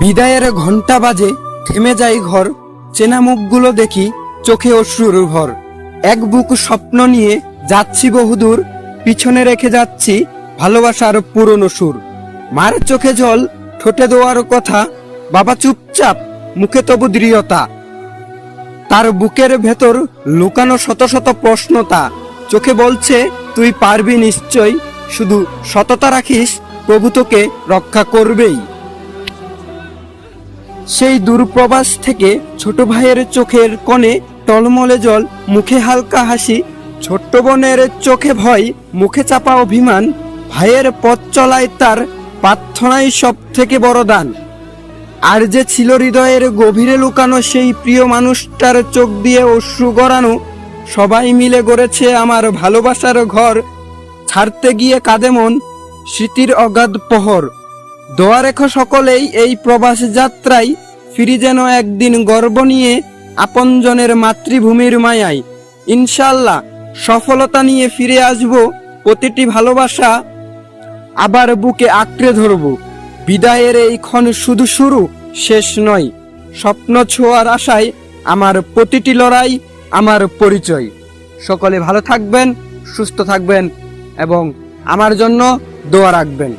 বিদায়ের ঘণ্টা বাজে, থেমে যাই ঘর, চেনা মুখগুলো দেখি চোখে অশ্রুর ভর। এক বুক স্বপ্ন নিয়ে যাচ্ছি বহুদূর পিছনে রেখে যাচ্ছি ভালোবাসার পুরনো সুর। মার চোখে জল, ঠোঁটে দেওয়ার কথা, বাবা চুপচাপ, মুখে তবু দৃঢ়তা। তার বুকের ভেতর লুকানো শত শত প্রশ্নতা, চোখে বলছে, তুই পারবি নিশ্চয়, শুধু সততা রাখিস, প্রভু তোকে রক্ষা করবেই। সেই দূরপ্রবাস থেকে ছোট ভাইয়ের চোখের কোণে টলমলে জল, মুখে হালকা হাসি, ছোট্ট বোনের চোখে ভয়, মুখে চাপা অভিমান, ভাইয়ের পথ চলায় তার প্রার্থনাই সব থেকে বড় দান। আর যে ছিল হৃদয়ের গভীরে লুকানো সেই প্রিয় মানুষটার চোখ দিয়ে অশ্রু গড়ানো, সবাই মিলে গড়েছে আমার ভালোবাসার ঘর, ছাড়তে গিয়ে কাঁদে মন, স্মৃতির অগাধ পহর দোয়া রেখো সকলেই এই প্রবাস যাত্রায় ফিরি যেন একদিন গর্ব নিয়ে আপনজনের মাতৃভূমির মায়ায়। ইনশাল্লাহ সফলতা নিয়ে ফিরে আসব, প্রতিটি ভালোবাসা আবার বুকে আঁকড়ে ধরব। বিদায়ের এই ক্ষণ শুধু শুরু, শেষ নয়, স্বপ্ন ছোঁয়ার আশায় আমার প্রতিটি লড়াই আমার পরিচয়। সকলে ভালো থাকবেন, সুস্থ থাকবেন এবং আমার জন্য দোয়া রাখবেন।